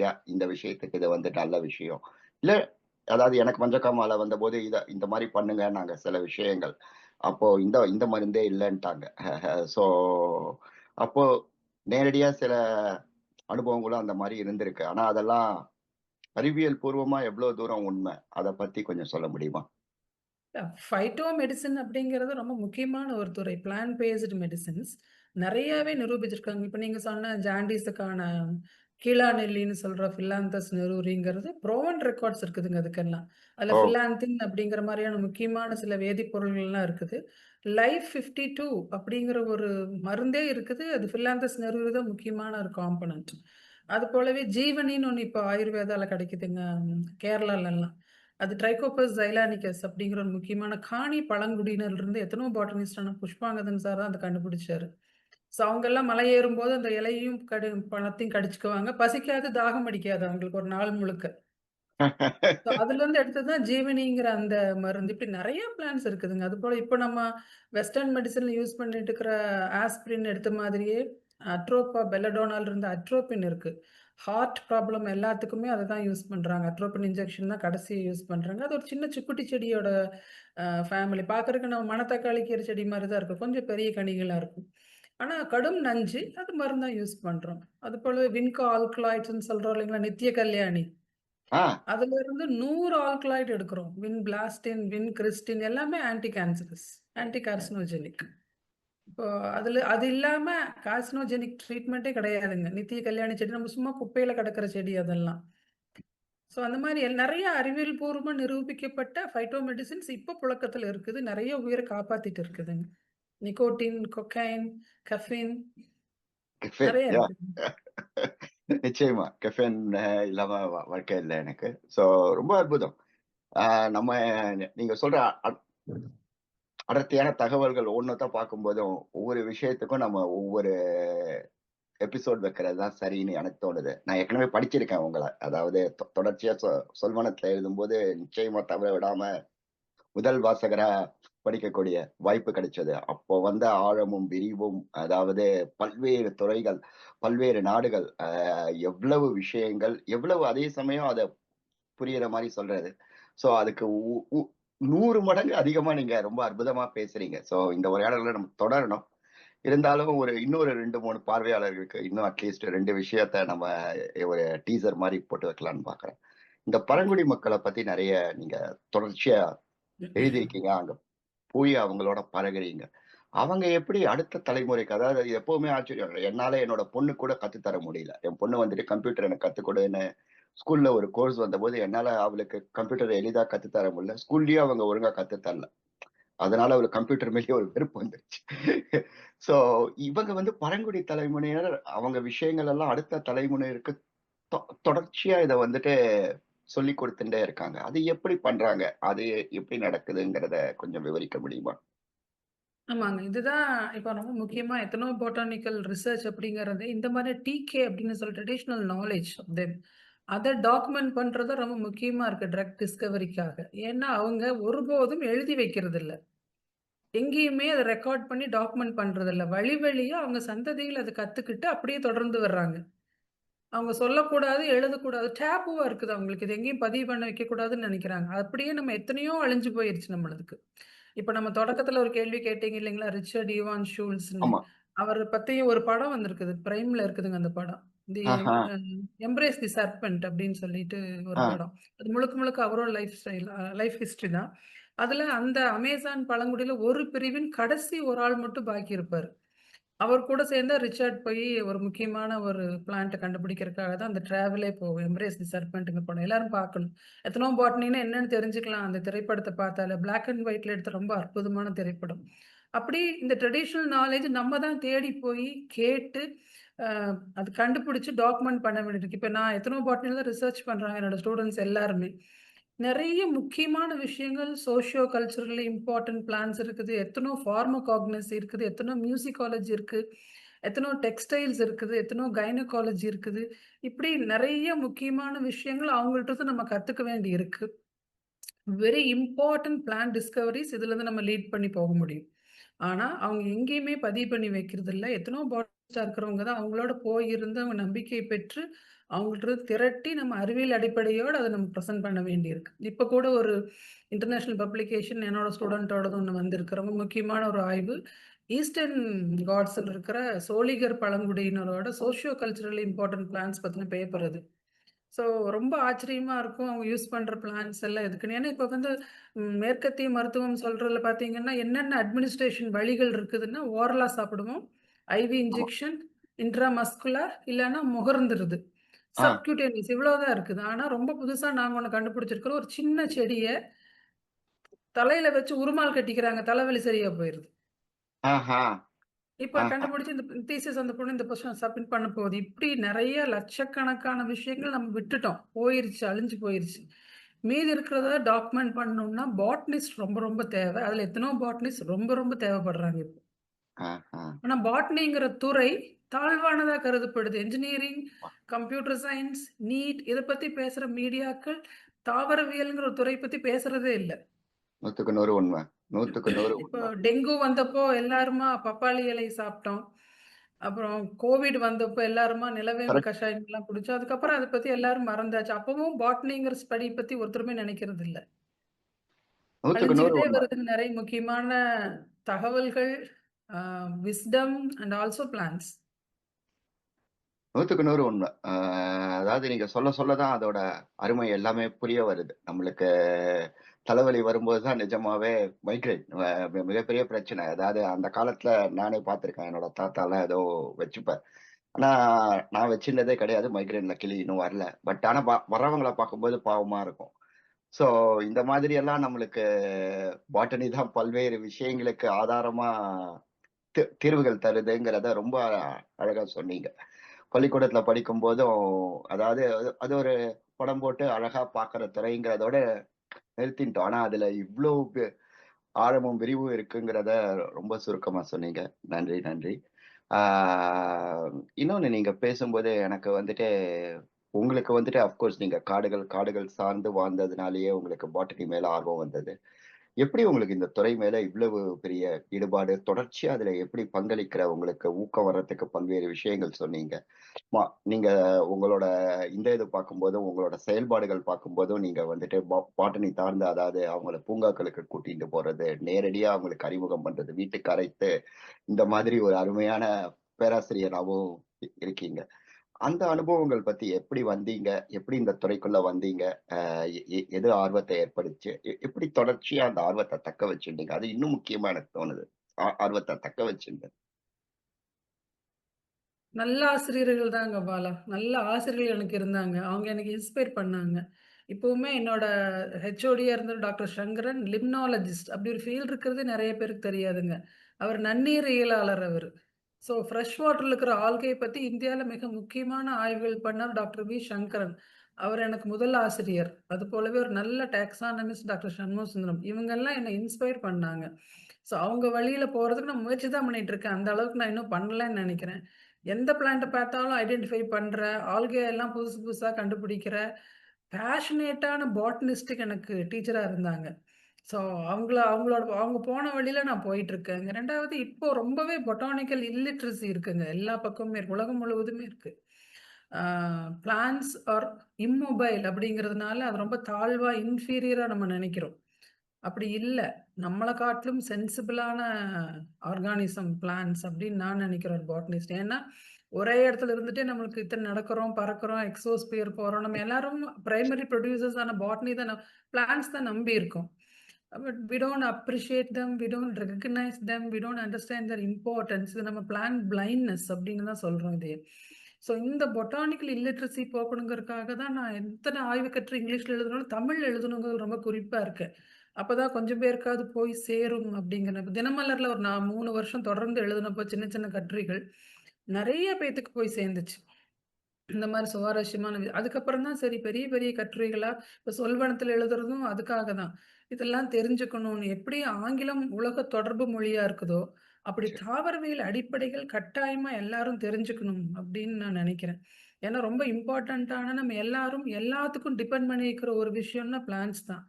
யா இந்த விஷயத்துக்கு இது வந்து நல்ல விஷயம். இல்ல அதாவது எனக்கு மஞ்சக்காமால வந்த போது இத இந்த மாரி பண்ணுங்கன்னாங்க சில விஷயங்கள். அப்போ இந்த இந்த மருந்தே இல்லைன்ட்டாங்க [laughs] ஸோ அப்போ நேரடியா சில அனுபவங்களும் அந்த மாதிரி இருந்திருக்கு. ஆனா அதெல்லாம் அறிவியல் பூர்வமா எவ்வளவு தூரம் உண்மை? அதை பத்தி கொஞ்சம் சொல்ல முடியுமா? ஃபைட்டோ மெடிசின் அப்படிங்கிறது ரொம்ப முக்கியமான ஒரு துறை. பிளான் பேஸ்டு மெடிசின்ஸ் நிறையவே நிரூபிச்சிருக்காங்க. இப்போ நீங்கள் சொன்ன ஜாண்டிஸுக்கான கீழா நெல்லின்னு சொல்கிற ஃபில்லாந்தஸ் நெரூரிங்கிறது ப்ரோவன் ரெக்கார்ட்ஸ் இருக்குதுங்க அதுக்கெல்லாம். அதில் ஃபில்லாந்தின் அப்படிங்கிற மாதிரியான முக்கியமான சில வேதிப்பொருள்கள்லாம் இருக்குது. லைஃப் ஃபிஃப்டி டூ அப்படிங்கிற ஒரு மருந்தே இருக்குது. அது ஃபில்லாந்தஸ் நெரூரி தான் முக்கியமான ஒரு காம்பனண்ட் அது போலவே ஜீவனின்னு ஒன்று இப்போ ஆயுர்வேதாவில் கிடைக்குதுங்க கேரளாலெல்லாம் அது ட்ரைகோபஸ் ஜைலானிகஸ் அப்படிங்கிற ஒரு முக்கியமான காணி பழங்குடியினர்லேருந்து எத்தனோ பாட்டனிஸ்டான புஷ்பாங்கதன் சார் தான் அதை கண்டுபிடிச்சாரு. ஸோ அவங்கெல்லாம் மலை ஏறும்போது அந்த இலையும் கடி பழத்தையும் கடிச்சுக்குவாங்க. பசிக்காது தாகம் அடிக்காது அவங்களுக்கு ஒரு நாள் முழுக்க. ஸோ அதுல இருந்து எடுத்தது தான் ஜீவனிங்கிற அந்த மருந்து. இப்படி நிறைய பிளான்ஸ் இருக்குதுங்க. அது போல இப்போ நம்ம வெஸ்டர்ன் மெடிசன்ல யூஸ் பண்ணிட்டு இருக்கிற ஆஸ்பிரின் எடுத்த மாதிரியே அட்ரோப்பா பெல்லடோனால் இருந்த அட்ரோபின் இருக்கு. ஹார்ட் ப்ராப்ளம் எல்லாத்துக்குமே அதை தான் யூஸ் பண்றாங்க. அட்ரோபின் இன்ஜெக்ஷன் தான் கடைசி யூஸ் பண்றாங்க. அது ஒரு சின்ன சுக்குட்டி செடியோட ஃபேமிலி பார்க்கறதுக்கு நம்ம மணத்தக்காளி கீரை செடி மாதிரி தான் இருக்கும். கொஞ்சம் பெரிய கனிகளா இருக்கும். ஆனா கடும் நஞ்சு அது மருந்தா யூஸ் பண்றோம். அது போல வின்கோ ஆல்கலாய்ட்ஸ்னு சொல்றோம் இல்லைங்களா? நித்திய கல்யாணி. அதுல இருந்து நூறு ஆல்கலாய்டு எடுக்கிறோம். வின் பிளாஸ்டின் வின் கிறிஸ்டின் எல்லாமே ஆன்டி கேன்சரஸ் ஆன்டி கார்சினோஜெனிக் இப்போ அதுல அது இல்லாம கார்சினோஜெனிக் ட்ரீட்மெண்ட்டே கிடையாதுங்க. நித்திய கல்யாணி செடி நம்ம சும்மா குப்பையில கிடக்கிற செடி அதெல்லாம். ஸோ அந்த மாதிரி எல்- நிறைய அறிவியல் பூர்வமா நிரூபிக்கப்பட்ட ஃபைட்டோ மெடிசின்ஸ் இப்போ புழக்கத்துல இருக்குது. நிறைய உயிரை காப்பாத்திட்டு இருக்குதுங்க. நிக்கோட்டின் கொக்கைன் கஃபின் [laughs] நிச்சயமா. கெஃபேன் இல்லாம வாழ்க்கை இல்லை எனக்கு. ஸோ ரொம்ப அற்புதம். நம்ம நீங்க சொல்ற அடர்த்தியான தகவல்கள் ஒன்னொத்த பார்க்கும்போதும் ஒவ்வொரு விஷயத்துக்கும் நம்ம ஒவ்வொரு எபிசோட் வைக்கிறது தான் சரின்னு எனக்கு தோணுது. நான் ஏற்கனவே படிச்சிருக்கேன் உங்களை. அதாவது தொ- தொடர்ச்சியா சொ- சொல்வனத்துல எழுதும்போது நிச்சயமா தவிர விடாம முதல் வாசகரா படிக்கக்கூடிய வாய்ப்பு கிடைச்சது. அப்போ வந்த ஆழமும் விரிவும் அதாவது பல்வேறு துறைகள் பல்வேறு நாடுகள் எவ்வளவு விஷயங்கள் எவ்வளவு அதே சமயம் அதை புரியிற மாதிரி சொல்றது. ஸோ அதுக்கு உ- உ- நூறு மடங்கு அதிகமா நீங்க ரொம்ப அற்புதமா பேசுறீங்க. சோ இந்த உரையாடல நம்ம தொடரணும். இருந்தாலும் ஒரு இன்னொரு ரெண்டு மூணு பார்வையாளர்களுக்கு இன்னும் அட்லீஸ்ட் ரெண்டு விஷயத்த நம்ம ஒரு டீசர் மாதிரி போட்டு வைக்கலாம்னு பாக்குறேன். இந்த பழங்குடி மக்களை பத்தி நிறைய நீங்க தொடர்ச்சியா எழுதியிருக்கீங்க. அங்க போய் அவங்களோட பழகுறீங்க. அவங்க எப்படி அடுத்த தலைமுறைக்கு அதாவது எப்போவுமே எப்பவுமே ஆச்சரியம். என்னால என்னோட பொண்ணு கூட கத்து தர முடியல. என் பொண்ணு வந்துட்டு கம்ப்யூட்டர் எனக்கு கத்துக்கொடுன்னு ஸ்கூல்ல ஒரு கோர்ஸ் வந்தபோது என்னால அவளுக்கு கம்ப்யூட்டர் எளிதா கத்து தர முடியல. ஸ்கூல்லயும் அவங்க ஒழுங்கா கத்து தரல. அதனால அவளுக்கு கம்ப்யூட்டர் மேலேயே ஒரு வெறுப்பு வந்துருச்சு. சோ இவங்க வந்து பழங்குடி தலைமுறையினர் அவங்க விஷயங்கள் எல்லாம் அடுத்த தலைமுறையிற்கு தொ- தொடர்ச்சியா இதை வந்துட்டு சொல்லி கொடுத்துட்டே இருக்காங்க. அது எப்படி பண்றாங்க? அது எப்படி நடக்குதுங்கிறத கொஞ்சம் விவரிக்க முடியுமா? ஆமாங்க. இதுதான் இப்போ ரொம்ப முக்கியமா எத்தனோ பொட்டானிக்கல் ரிசர்ச் அப்படிங்கிறது, இந்த மாதிரி டிகே அப்படின்னு சொல்ற ட்ரெடிஷ்னல் நாலேஜ் தென் அத டாக்குமெண்ட் பண்றது ரொம்ப முக்கியமா இருக்கு ட்ரக் டிஸ்கவரிக்காக. ஏன்னா, அவங்க ஒருபோதும் எழுதி வைக்கிறதில்ல. எங்கேயுமே அத ரெக்கார்ட் பண்ணி டாக்குமெண்ட் பண்றதில்ல. வழி வழியா அவங்க சந்ததிகள் அத கத்துக்கிட்டு அப்படியே தொடர்ந்து வர்றாங்க. அவங்க சொல்லக்கூடாது, எழுதக்கூடாது. டேபுவா இருக்குது அவங்களுக்கு. இது எங்கேயும் பதிவு பண்ண வைக்கக்கூடாதுன்னு நெனைக்கிறாங்க. அப்படியே நம்ம எத்தனையோ அழிஞ்சு போயிருச்சு நம்மளுக்கு. இப்ப நம்ம தொடக்கத்துல ஒரு கேள்வி கேட்டீங்க இல்லைங்களா? ரிச்சர்ட் ஈவான் ஷூல்ஸ்ன்னு. ஆமா அவர பத்தியும் ஒரு படம் வந்திருக்குது. பிரைம்ல இருக்குதுங்க அந்த படம். தி ஆஹா எம்ப்ரேஸ் தி சர்பென்ட் அப்படின்னு சொல்லிட்டு ஒரு ஆ படம். அது முழுக்க முழுக்க அவரோட லைஃப் ஸ்டைல் லைஃப் ஹிஸ்டரி தான். அதுல அந்த அமேசான் பழங்குடியில ஒரு பிரிவின் கடைசி ஒரு ஆள் மட்டும் பாக்கி இருப்பாரு. அவர் கூட சேர்ந்தா ரிச்சர்ட் போய் ஒரு முக்கியமான ஒரு பிளான்ட்ட கண்டுபிடிக்கிறதுக்காக தான் அந்த டிராவலே போகும். எம்ப்ரேஸ் தி சர்பென்ட்ங்கிற படம். எல்லாரும் பார்க்கணும். எத்தனோ பாட்னின்னா என்னன்னு தெரிஞ்சுக்கலாம் அந்த திரைப்படத்த பார்த்தாலே. பிளாக் அண்ட் ஒயிட்ல எடுத்த ரொம்ப அற்புதமான திரைப்படம். அப்படி இந்த ட்ரெடிஷனல் நாலேட்ஜ் நம்ம தான் தேடி போய் கேட்டு அது கண்டுபிடிச்சி டாக்குமெண்ட் பண்ண வேண்டியிருக்கு. இப்போ நான் எத்தனோ பாட்டினில் தான் ரிசர்ச் பண்ணுறாங்க என்னோட ஸ்டூடெண்ட்ஸ் எல்லாருமே. நிறைய முக்கியமான விஷயங்கள் சோஷியோ கல்ச்சுரலி இம்பார்ட்டன்ட் பிளான்ஸ் இருக்குது. எத்தனோ ஃபார்மகாக்னஸ் இருக்குது. எத்தனோ மியூசிகாலஜி இருக்குது எத்தனோ டெக்ஸ்டைல்ஸ் இருக்குது. எத்தனோ கைனகாலஜி இருக்குது. இப்படி நிறைய முக்கியமான விஷயங்கள் அவங்கள்ட்ட இருந்து நம்ம கற்றுக்க வேண்டி இருக்குது வெரி இம்பார்ட்டன்ட் பிளான் டிஸ்கவரிஸ் இதுலேருந்து நம்ம லீட் பண்ணி போக முடியும். ஆனால் அவங்க எங்கேயுமே பதிவு பண்ணி வைக்கிறதில்ல. எத்தனோ பாட் இருக்கிறவங்க தான் அவங்களோட போயிருந்து அவங்க நம்பிக்கை பெற்று, அவங்கள்ட்ட இருந்து திரட்டி நம்ம அறிவியல் அடிப்படையோடு அதை நம்ம ப்ரெசென்ட் பண்ண வேண்டியிருக்கு. இப்போ கூட ஒரு இன்டர்நேஷ்னல் பப்ளிகேஷன் என்னோட ஸ்டூடெண்ட்டோடது ஒன்று வந்திருக்கிறவங்க ரொம்ப முக்கியமான ஒரு ஆய்வு. ஈஸ்டர்ன் காட்ஸில் இருக்கிற சோளிகர் பழங்குடியினரோட சோஷியோ கல்ச்சுரலி இம்பார்ட்டன்ட் பிளான்ஸ் பற்றின பேப்பர் அது. ஸோ ரொம்ப ஆச்சரியமாக இருக்கும். அவங்க யூஸ் பண்ணுற பிளான்ஸ் எல்லாம் எதுக்குன்னு. ஏன்னா இப்போ வந்து மேற்கத்திய மருத்துவம் சொல்கிறதுல பார்த்தீங்கன்னா, என்னென்ன அட்மினிஸ்ட்ரேஷன் வழிகள் இருக்குதுன்னா, ஓரலாக சாப்பிடுவோம். ஐவி. இன்ஜெக்ஷன், இன்ட்ராமஸ்குலர் இல்லன்னா முகர்ந்துருது. சப்க்யூட்டேனியஸ் இவ்வளோதான் இருக்குது. ஆனா ரொம்ப புதுசா நாங்க ஒண்ணு கண்டுபிடிச்சிருக்கிறோம். ஒரு சின்ன செடிய தலையில வச்சு உருமால் கட்டிக்கிறாங்க. தலைவலி சரியா போயிருது. இப்ப! கண்டுபிடிச்சு இந்த தீசிஸ் அந்த பொண்ணு இந்த வருஷம் சப்மிட் பண்ண போகுது. இப்படி நெறைய லட்சக்கணக்கான விஷயங்கள் நம்ம விட்டுட்டோம். போயிருச்சு, அழிஞ்சு போயிருச்சு. மீதி இருக்கிறத டாக்குமெண்ட் பண்ணணும்னா, பாட்னிஸ்ட் ரொம்ப ரொம்ப தேவை. அதுல எத்தனோ பாட்னிஸ்ட் ரொம்ப ரொம்ப தேவைப்படுறாங்க இப்போ. ஆனா பாட்னிங்கிற துறை தாழ்வானதா கருதப்படுது. என்ஜினியரிங், அ. கம்ப்யூட்டர் சயன்ஸ், நீட் இத பத்தி பேசுற மீடியாக்கள் தாவரவியல்ங்கிற துறை பத்தி பேசுறதே இல்ல. 100க்கு 100 உண்ம. 100க்கு 100 இப்போ. டெங்கு வந்தப்போ எல்லாருமா பப்பாளி இலை சாப்பிட்டோம். அப்புறம் கோவிட் வந்தப்போ எல்லாருமா நிலவேம்பு கரெக்ட். கஷாயம்லாம் குடிச்சோம். அதுக்கப்புறம் அத பத்தி எல்லாரும் மறந்தாச்சு. அப்பவும் பாட்னிங்கிற ஸ்டடி பத்தி ஒருத்தருமே நினைக்கிறது இல்ல. 100க்கு 100 அழிஞ்சுகிட்டே உண்ம. வருதுன்னு நெறைய முக்கியமான தகவல்கள், விஸ்டம் அண்ட் ஆல்சோ பிளான்ஸ். நூற்றுக்கு நூறு உண்மை அதாவது நீங்க சொல்ல சொல்ல தான் அதோட அருமை எல்லாமே புரிய வருது. நம்மளுக்கு தலைவலி வரும்போது தான் நிஜமாவே மைக்ரேன் மிகப்பெரிய பிரச்சனை. அதாவது அந்த காலத்துல நானே பார்த்துருக்கேன். என்னோட தாத்தாலாம் ஏதோ வச்சுப்பேன் ஆனா நான் வச்சிருந்ததே கிடையாது. மைக்ரேன்ல கிளி இன்னும் வரல. பட் ஆனா வ வர்றவங்கள பார்க்கும்போது பாவமா இருக்கும். ஸோ இந்த மாதிரி எல்லாம் நம்மளுக்கு பாட்டனி தான் பல்வேறு விஷயங்களுக்கு ஆதாரமா தீர்வுகள் தருதுங்கிறத ரொம்ப அழகா சொன்னீங்க. பள்ளிக்கூடத்துல படிக்கும்போதும் அதாவது அது அது ஒரு படம் போட்டு அழகா பார்க்குற துறைங்கிறதோட நிறுத்திட்டோம். ஆனா அதுல இவ்வளவு ஆழமும், விரிவும் இருக்குங்கிறத ரொம்ப சுருக்கமா சொன்னீங்க. நன்றி, நன்றி. ஆ இன்னொன்னு நீங்க பேசும்போது எனக்கு வந்துட்டு உங்களுக்கு வந்துட்டு அப்கோர்ஸ் நீங்க காடுகள் காடுகள் சார்ந்து வாழ்ந்ததுனாலேயே உங்களுக்கு பாட்டனி மேல ஆர்வம் வந்தது. எப்படி உங்களுக்கு இந்த துறை மேல இவ்வளவு பெரிய ஈடுபாடு? தொடர்ச்சியா அதுல எப்படி பங்களிக்கிற உங்களுக்கு ஊக்கம் வர்றதுக்கு பல்வேறு விஷயங்கள் சொன்னீங்க. நீங்க உங்களோட இந்த இது பார்க்கும்போதும், உங்களோட செயல்பாடுகள் பார்க்கும்போதும் நீங்க வந்துட்டு பா பாட்டனி தாழ்ந்து அதாவது அவங்கள பூங்காக்களுக்கு கூட்டிட்டு போறது, நேரடியா அவங்களுக்கு அறிமுகம் பண்றது, வீட்டுக்கு அரைத்து இந்த மாதிரி ஒரு அருமையான பேராசிரியராவும் இருக்கீங்க. அந்த அனுபவங்கள் பத்தி எப்படி வந்தீங்க? எப்படி இந்த துறைக்குள்ள வந்தீங்க? எது ஆர்வத்தை ஏற்படுச்சு? எப்படி தொடர்ச்சியா அந்த ஆர்வத்தை தக்க வச்சுண்டீங்க? அது இன்னும் முக்கியமா எனக்கு தோணுது. ஆர்வத்தை தக்க வச்சுண்டு. நல்ல ஆசிரியர்கள் தாங்க பாலா. நல்ல ஆசிரியர்கள் எனக்கு இருந்தாங்க. அவங்க எனக்கு இன்ஸ்பயர் பண்ணாங்க. இப்பவுமே என்னோட ஹெச்ஓடியா இருந்த டாக்டர் சங்கரன் லிம்னாலஜிஸ்ட் அப்படி ஒரு ஃபீல்ட் இருக்கிறது நிறைய பேருக்கு தெரியாதுங்க. அவர் நன்னீர் இயலாளர் அவர் ஸோ ஃப்ரெஷ் வாட்டரில் இருக்கிற ஆல்கையை பற்றி இந்தியாவில் மிக முக்கியமான ஆய்வுகள் பண்ணார் டாக்டர் வி. சங்கரன். அவர் எனக்கு முதல் ஆசிரியர். அது போலவே ஒரு நல்ல டாக்ஸானமிஸ்ட் டாக்டர் சண்முக சுந்தரம். இவங்கெல்லாம் என்னை இன்ஸ்பயர் பண்ணாங்க. ஸோ அவங்க வழியில் போகிறதுக்கு நான் முயற்சி தான் பண்ணிட்டு இருக்கேன். அந்த அளவுக்கு நான் இன்னும் பண்ணலன்னு நினைக்கிறேன் எந்த பிளான்ட்டை பார்த்தாலும் ஐடென்டிஃபை பண்ணுற ஆல்கே எல்லாம் புதுசு புதுசாக கண்டுபிடிக்கிற, பேஷனேட்டான பாட்னிஸ்ட்டுக்கு எனக்கு டீச்சராக இருந்தாங்க. ஸோ அவங்கள அவங்களோட அவங்க போன வழியில நான் போயிட்டுருக்கேங்க. 2வது இப்போ ரொம்பவே பொட்டானிக்கல் இல்லிட்ரசி இருக்குங்க. எல்லா பக்கமுமே இருக்கு. உலகம் முழுவதுமே இருக்கு. ஆ பிளான்ட்ஸ் ஆர் இம்மொபைல் அப்படிங்கிறதுனால அது ரொம்ப தாழ்வா, இன்ஃபீரியரா நம்ம நினைக்கிறோம் அப்படி இல்ல. நம்மள காட்டிலும் சென்சிபிளான ஆர்கானிசம், பிளான்ட்ஸ் அப்படின்னு நான் நினைக்கிறேன் ஒரு பாட்டனிஸ்ட். ஏன்னா, ஒரே இடத்துல இருந்துட்டே நம்மளுக்கு இத்தனை நடக்கிறோம், பறக்கிறோம், எக்ஸோஸ்பியர் போறோம். நம்ம எல்லாரும் பிரைமரி புரொடியூசர்ஸ் ஆன பாட்டனி தான் நம் பிளான்ட்ஸ் தான் நம்பி இருக்கோம். But we don't appreciate them we don't recognise them we don't understand their importance. இது நம்ம பிளான் பிளைண்ட்னஸ் அப்படின்னு தான் சொல்கிறோம் இதே ஸோ இந்த பொட்டானிக்கல் இல்லிட்ரஸி போக்கணுங்கிறதுக்காக தான் நான் எத்தனை ஆய்வு கற்று இங்கிலீஷில் எழுதுனாலும் தமிழ் எழுதணுங்கிறது ரொம்ப குறிப்பாக இருக்கேன். அப்போதான் கொஞ்சம் பேருக்காவது போய் சேரும் அப்படிங்கிற தினமலரில் ஒரு நான் மூணு வருஷம் தொடர்ந்து எழுதினப்போ சின்ன சின்ன கட்டுரைகள் நிறைய பேத்துக்கு போய் சேர்ந்துச்சு. இந்த மாரி சுவாரஸ்யமான அதுக்கப்புறம் தான் சரி பெரிய பெரிய கட்டுரைகளா இப்ப சொல்வனத்தில எழுதுறதும் அதுக்காக தான். இதெல்லாம் தெரிஞ்சுக்கணும்னு எப்படி ஆங்கிலம் உலக தொடர்பு மொழியா இருக்குதோ, அப்படி. தாவரவியல் அடிப்படைகள் கட்டாயமா எல்லாரும் தெரிஞ்சுக்கணும் அப்படின்னு நான் நெனைக்கிறேன். ஏன்னா ரொம்ப இம்பார்ட்டன்ட்டான நம்ம எல்லாரும் எல்லாத்துக்கும் டிபெண்ட் பண்ணி இருக்கிற ஒரு விஷயம்னா பிளான்ட்ஸ் தான்.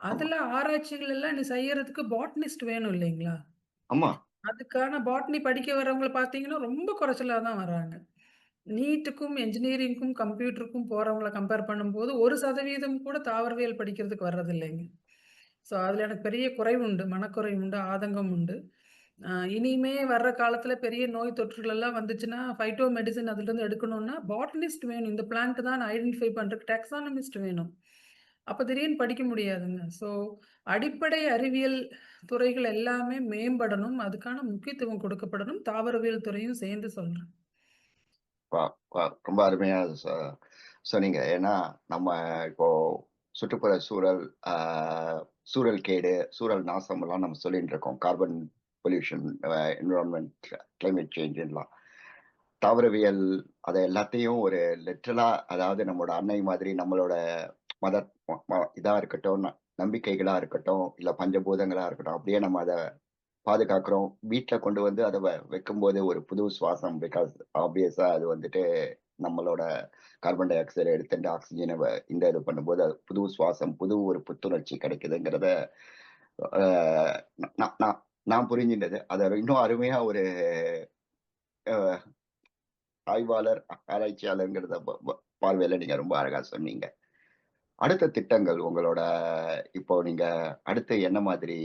அதுல ஆராய்ச்சிகள் எல்லாம் நீ செய்யறதுக்கு பாட்டனிஸ்ட் வேணும் இல்லைங்களா? ஆமா. அதுக்கான பாட்டனி படிக்க வர்றவங்கள பார்த்தீங்கன்னா, ரொம்ப குறைச்சலா தான் வராங்க. நீட்டுக்கும், என்ஜினியரிங்க்கும், கம்ப்யூட்டருக்கும் போகிறவங்கள கம்பேர் பண்ணும்போது ஒரு சதவீதம் கூட தாவரவியல் படிக்கிறதுக்கு வர்றதில்லைங்க. ஸோ, அதில் எனக்கு பெரிய குறைவு உண்டு. மனக்குறை உண்டு, ஆதங்கம் உண்டு. இனிமே வர்ற காலத்தில் பெரிய நோய் தொற்றுகள் எல்லாம் வந்துச்சுன்னா, ஃபைட்டோ மெடிசன் அதுலேருந்து எடுக்கணும்னா, பாட்டனிஸ்ட் வேணும். இந்த பிளான்ட் தான் ஐடென்டிஃபை பண்ணுறதுக்கு டெக்ஸானமிஸ்ட் வேணும். அப்போ திடீர்னு படிக்க முடியாதுங்க. ஸோ அடிப்படை அறிவியல் துறைகள் எல்லாமே மேம்படணும். அதுக்கான முக்கியத்துவம் கொடுக்கப்படணும். தாவரவியல் துறையும் சேர்ந்து சொல்கிறேன் ரொம்ப அருமையா சொன்னீங்க. ஏன்னா, நம்ம இப்போ சுற்றுப்புற சூழல், சூழல் கேடு, சூழல் நாசம் எல்லாம் நம்ம சொல்லிட்டு இருக்கோம். கார்பன் பொல்யூஷன், என்விரான்மெண்ட் கிளைமேட் சேஞ்ச்லாம். தாவரவியல் அதை எல்லாத்தையும் ஒரு லிட்டரலா அதாவது நம்மளோட அன்னை மாதிரி நம்மளோட மத ம ம இதா இருக்கட்டும், ந நம்பிக்கைகளா இருக்கட்டும், இல்ல பஞ்சபூதங்களா இருக்கட்டும், அப்படியே நம்ம அதை பாதுகாக்கிறோம். வீட்டில் கொண்டு வந்து அதை வ வைக்கும்போது ஒரு புது சுவாசம் பிகாஸ் ஆப்வியஸா அது வந்துட்டு நம்மளோட கார்பன் டை ஆக்சைடை எடுத்துட்டு ஆக்சிஜனை இந்த இது பண்ணும்போது, அது புது சுவாசம், புது ஒரு புத்துணர்ச்சி கிடைக்குதுங்கிறத நான் நான் புரிஞ்சின்றது. அதை இன்னும் அருமையா ஒரு ஆய்வாளர், ஆராய்ச்சியாளர்ங்கிறத ப ப பார்வையில நீங்க ரொம்ப அழகா சொன்னீங்க. அடுத்த திட்டங்கள் உங்களோட இப்போ நீங்க அடுத்து என்ன மாதிரி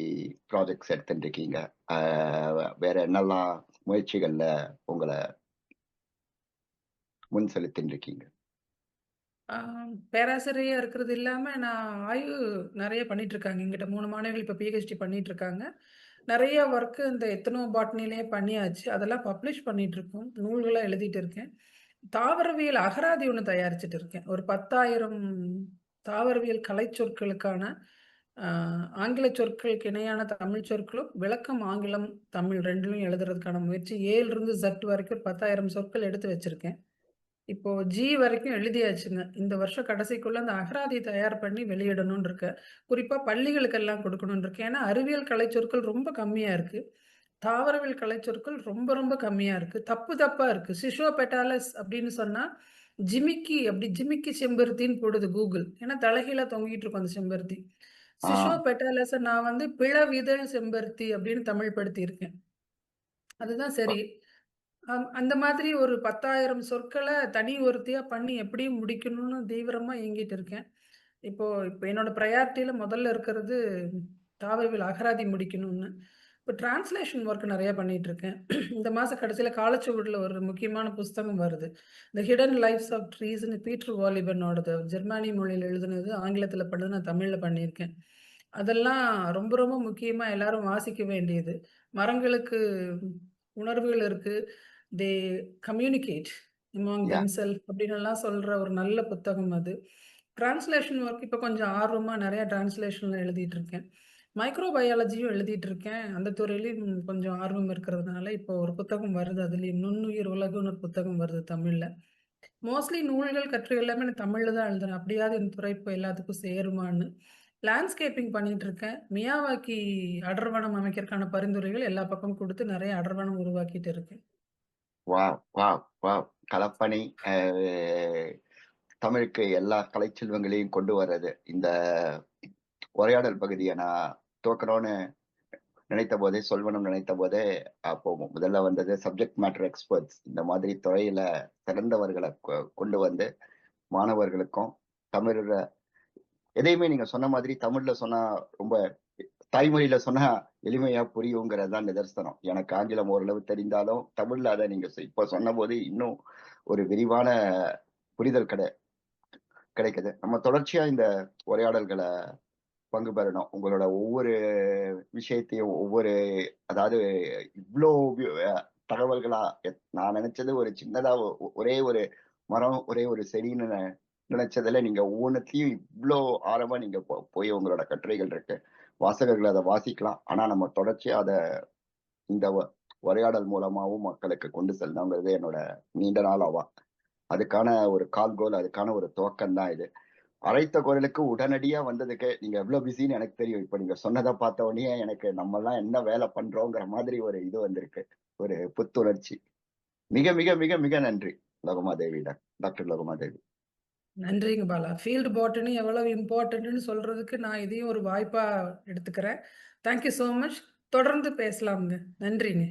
ப்ராஜெக்ட்ஸ் எடுத்துட்டு இருக்கீங்க? வேற என்னெல்லாம் முயற்சிகள்ல உங்களை முன் செலுத்தின்னு இருக்கீங்க? ஆ இருக்கிறது இல்லாம, நான் ஆய்வு நிறைய பண்ணிட்டு இருக்காங்க. எங்கிட்ட மூணு மாணவிகள் இப்ப பிஹெச்டி பண்ணிட்டு இருக்காங்க. நிறைய ஒர்க்கு இந்த எத்தனோ பாட்னிலயே பண்ணியாச்சு. அதெல்லாம் பப்ளிஷ் பண்ணிட்டு இருக்கோம். நூல்களாக எழுதிட்டு இருக்கேன். தாவரவியல் அகராதி ஒன்று தயாரிச்சுட்டு இருக்கேன். ஒரு 10,000 தாவரவியல் கலைச்சொற்களுக்கான சொற்களுக்கான ஆங்கில சொற்களுக்கு இணையான தமிழ் சொற்களும், விளக்கம் ஆங்கிலம், தமிழ் 2லயும் எழுதுறதுக்கான முயற்சி ஏழுலேருந்து ஜட் வரைக்கும் 10,000 சொற்கள் எடுத்து வச்சிருக்கேன். இப்போ ஜி வரைக்கும் எழுதியாச்சுங்க. இந்த வருஷம் கடைசிக்குள்ள அந்த அகராதி தயார் பண்ணி வெளியிடணும்னு இருக்கேன். குறிப்பா பள்ளிகளுக்கெல்லாம் கொடுக்கணும்னு இருக்கேன். ஏன்னா, அறிவியல் கலைச்சொற்கள் ரொம்ப கம்மியா இருக்கு. தாவரவியல் கலைச்சொற்கள் ரொம்ப ரொம்ப கம்மியா இருக்கு. தப்பு தப்பா இருக்கு. சிஷோ பெட்டாலஸ் அப்படின்னு சொன்னா, ஜிமிக்கி அப்படி ஜிமிக்கி செம்பருத்தின்னு போடுது கூகுள். ஏன்னா தலைகீழா தொங்கிட்டு இருக்கும் அந்த செம்பருத்தி. சிஷோ பெட்டாலஸ நான் வந்து பிளவிதழ் செம்பருத்தி அப்படின்னு தமிழ் படுத்தியிருக்கேன். அதுதான் அ. சரி. அந்த மாதிரி ஒரு 10,000 சொற்கள தனி ஒருத்தியா பண்ணி எப்படியும் முடிக்கணும்னு தீவிரமா இயங்கிட்டு இருக்கேன். இப்போ இப்ப என்னோட பிரையாரிட்டில முதல்ல இருக்கிறது தாவரவியல் அகராதி முடிக்கணும்னு. இப்ப டிரான்ஸ்லேஷன் ஒர்க் நெறைய பண்ணிட்டு இருக்கேன். இந்த மாச கடைசியில காலச்சுவடுல ஒரு முக்கியமான புஸ்தகம் வருது. தி ஹிடன் லைஃப்ஸ் ஆஃப் ட்ரீஸ்ன்னு பீட்டர் வாலிபனோடது. ஜெர்மானி மொழியில எழுதுனது. ஆங்கிலத்தில பண்ணது நான் தமிழ்ல பண்ணியிருக்கேன். அதெல்லாம் ரொம்ப ரொம்ப முக்கியமா எல்லாரும் வாசிக்க வேண்டியது. மரங்களுக்கு உணர்வுகள் இருக்கு. தே கம்யூனிகேட் அமாங் யா. தெம்செல்ஃப் அப்படின்னுலாம் சொல்ற ஒரு நல்ல புத்தகம் அது. டிரான்ஸ்லேஷன் ஒர்க் இப்ப கொஞ்சம் ஆர்வமா நெறைய டிரான்ஸ்லேஷன்ல எழுதிட்டு இருக்கேன். மைக்ரோ பயாலஜியும் எழுதிட்டு இருக்கேன். அந்த துறையிலையும் கொஞ்சம் ஆர்வம் இருக்கிறதுனால, இப்போ ஒரு புத்தகம் வருது. அதுலேயும் நுண்ணுயிர் உலகம்னு ஒரு புத்தகம் வருது தமிழ்ல. மோஸ்ட்லி நூல்கள், கற்று எல்லாமே நான் தமிழ்ல தான் எழுதுறேன். அப்படியாவது இந்த துறை இப்போ எல்லாத்துக்கும் சேருமான்னு. லேண்ட்ஸ்கேப்பிங் பண்ணிட்டு இருக்கேன். மியாவாக்கி அடர்வனம் அமைக்கிறதுக்கான பரிந்துரைகள் எல்லா பக்கமும் கொடுத்து நிறைய அடர்வனம் உருவாக்கிட்டு இருக்கேன். வா வா வா களப்பணி தமிழுக்கு எல்லா கலைச்செல்வங்களையும் கொண்டு வர்றது. இந்த உரையாடல் பகுதியை நான் துவக்கணும்னு நினைத்தபோதே, சொல்லணும்னு நினைத்தபோதே, அப்போ முதல்ல வந்தது சப்ஜெக்ட் மேட்டர் எக்ஸ்பர்ட்ஸ். இந்த மாதிரி துறையில சிறந்தவர்களை கொ கொண்டு வந்து மாணவர்களுக்கும், தமிழ எதையுமே நீங்க சொன்ன மாதிரி தமிழ்ல சொன்னா ரொம்ப தாய்மொழியில சொன்னா எளிமையா புரியுங்கிறது தான் நிதர்சனம். எனக்கு ஆங்கிலம் ஓரளவு தெரிந்தாலும், தமிழ்ல அதை நீங்க சொ சொன்ன சொன்னபோது இன்னும் ஒரு விரிவான புரிதல் கிடை கிடைக்குது. நம்ம தொடர்ச்சியா இந்த உரையாடல்களை பங்கு பெறணும். உங்களோட ஒவ்வொரு விஷயத்தையும், ஒவ்வொரு அதாவது இவ்வளோ தகவல்களா நான் நினைச்சது ஒரு சின்னதா ஒரே ஒரு மரம், ஒரே ஒரு செடின்னு நினைச்சதுல நீங்க ஒவ்வொன்றத்தையும் இவ்வளோ ஆழமா நீங்க போ போய் உங்களோட கட்டுரைகள் இருக்கு. வாசகர்கள் அதை வாசிக்கலாம். ஆனா நம்ம தொடர்ச்சியா அதை இந்த உரையாடல் மூலமாவும் மக்களுக்கு கொண்டு செல்லணுங்கிறது என்னோட நீண்ட நாள் ஆவா அதுக்கான ஒரு கால்கோல், அதுக்கான ஒரு துவக்கம் தான் இது. அரைத்த குரலுக்கு உடனடியா வந்ததுக்கு நீங்க எவ்வளவு பிஸின்னு எனக்கு தெரியும். இப்ப நீங்க சொன்னதை பார்த்த உடனே எனக்கு நம்மலாம் என்ன வேலை பண்றோங்கிற மாதிரி ஒரு இது வந்திருக்கு. ஒரு புத்துணர்ச்சி. மிக மிக மிக மிக நன்றி. லகுமாதேவி டாக்டர் லோகமாதேவி நன்றிங்க பாலா. ஃபீல்டு பாட்டனி எவ்வளவு இம்பார்ட்டன்ட்னு சொல்றதுக்கு நான் இதையும் ஒரு வாய்ப்பா எடுத்துக்கிறேன். Thank you much. தொடர்ந்து பேசலாம்ங்க. நன்றிங்க.